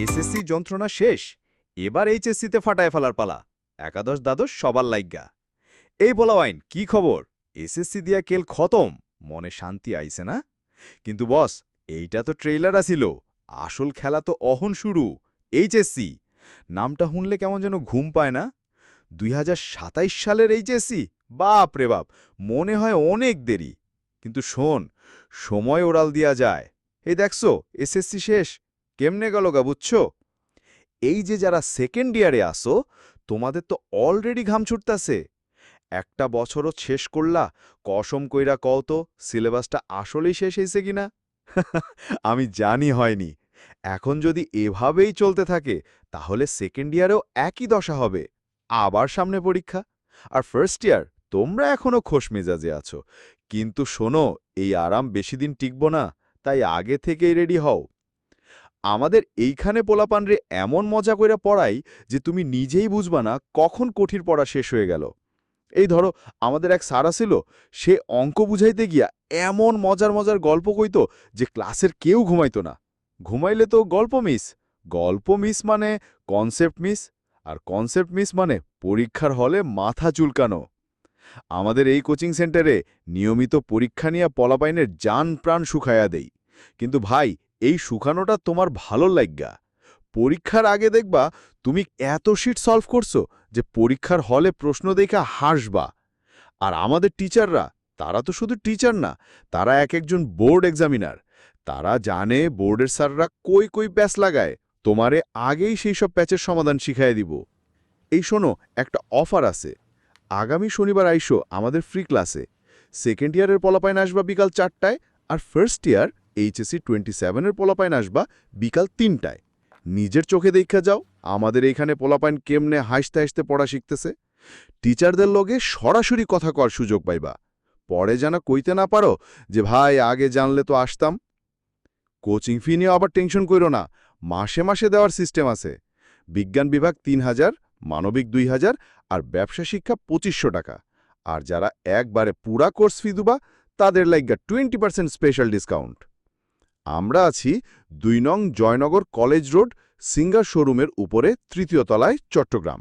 SSC যন্ত্রণা শেষ, এবার এইচএসসিতে ফাটায় ফেলার পালা। একাদশ দ্বাদশ সবার লাইগা। এই বলা ওয়াইন কি খবর? এসএসসি দিয়া কেল খতম, মনে শান্তি আইছে না? কিন্তু বস, এইটা তো ট্রেইলার আসিল। আসল খেলা তো অহন শুরু, এইচএসসি। নামটা শুনলে কেমন যেন ঘুম পায় না? দুই সালের এইচএসসি? বাপ রে বাপ, মনে হয় অনেক দেরি। কিন্তু শোন, সময় ওরাল দিয়া যায়। এই দেখছ, এসএসসি শেষ। কেমনে গেল গা, বুঝছ? এই যে যারা সেকেন্ড ইয়ারে আসো, তোমাদের তো অলরেডি ঘাম ছুটতাছে। একটা বছরও শেষ করলা, কসম কইরা কও তো সিলেবাসটা আসলেই শেষ হয়েছে কিনা? আমি জানি হয়নি। এখন যদি এভাবেই চলতে থাকে, তাহলে সেকেন্ড ইয়ারেও একই দশা হবে, আবার সামনে পরীক্ষা। আর ফার্স্ট ইয়ার তোমরা এখনও খোশ মেজাজে আছো। কিন্তু শোনো, এই আরাম বেশি দিন টিকব না, তাই আগে থেকেই রেডি হও। আমাদের এইখানে পোলাপানরে এমন মজা কইরা পড়াই যে তুমি নিজেই বুঝবা না কখন কঠির পড়া শেষ হয়ে গেল। এই ধরো, আমাদের এক সারা ছিল সে অঙ্ক বুঝাইতে গিয়া এমন মজার মজার গল্প কইত যে ক্লাসের কেউ ঘুমাইতো না। ঘুমাইলে তো গল্প মিস গল্প মিস মানে কনসেপ্ট মিস আর কনসেপ্ট মিস মানে পরীক্ষার হলে মাথা চুলকানো। আমাদের এই কোচিং সেন্টারে নিয়মিত পরীক্ষা নিয়ে পলাপাইনের যান প্রাণ শুকায়া দেই। কিন্তু ভাই এই শুকানোটা তোমার ভালো লাগগা পরীক্ষার আগে দেখবা তুমি এত শিট সলভ করছ যে পরীক্ষার হলে প্রশ্ন দেখা হাসবা। আর আমাদের টিচাররা, তারা তো শুধু টিচার না, তারা এক একজন বোর্ড এক্সামিনার। তারা জানে বোর্ডের স্যাররা কই কই প্যাচ লাগায়, তোমারে আগেই সেই সব প্যাচের সমাধান শিখাই দিব। এই শোনো, একটা অফার আছে। আগামী শনিবার আইসো আমাদের ফ্রি ক্লাসে। সেকেন্ড ইয়ারের পলাপাইন আসবা বিকাল চারটায় আর ফার্স্ট ইয়ার এইচএসসি টোয়েন্টি সেভেনের পোলাপাইন আসবা বিকাল তিনটায়। নিজের চোখে দেখা যাও, আমাদের এইখানে পোলাপাইন কেমনে হাসতে হাসতে পড়া শিখতেছে। টিচারদের লগে সরাসরি কথা কর সুযোগ পাইবা। পরে যেন কইতে না পারো যে, ভাই, আগে জানলে তো আসতাম। কোচিং ফি নিয়ে আবার টেনশন করো না, মাসে মাসে দেওয়ার সিস্টেম আছে। বিজ্ঞান বিভাগ তিন হাজার, মানবিক দুই হাজার আর ব্যবসা শিক্ষা পঁচিশশো টাকা। আর যারা একবারে পুরা কোর্স ফি দুবা, তাদের লাইগা টোয়েন্টি পার্সেন্ট স্পেশাল ডিসকাউন্ট আমরা আছি দুই নং জয়নগর কলেজ রোড, সিঙ্গার শোরুমের উপরে তৃতীয় তলায় চট্টগ্রাম।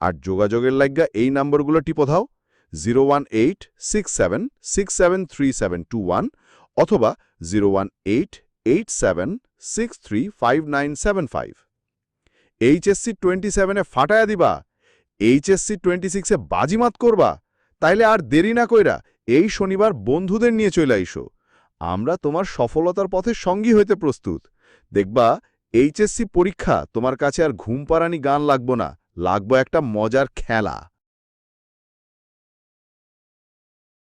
আর যোগাযোগের লাইগা এই নাম্বারগুলো টিপোধাও zero one eight six seven six seven seven two one অথবা zero one eight eight seven six five nine seven five. HSC twenty সেভেনে ফাটায়া দিবা, এইচএসসি টোয়েন্টি সিক্সে বাজিমাত করবা, তাইলে আর দেরি না কইরা এই শনিবার বন্ধুদের নিয়ে চলে আইসো। আমরা তোমার সফলতার পথে সঙ্গী হইতে প্রস্তুত। দেখবা, এইচএসসি পরীক্ষা, তোমার কাছে আর ঘুম পাড়ানি গান লাগবো না, লাগবো একটা মজার খেলা।